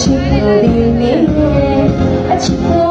ချစ်လို့ဒီနေ့အချစ်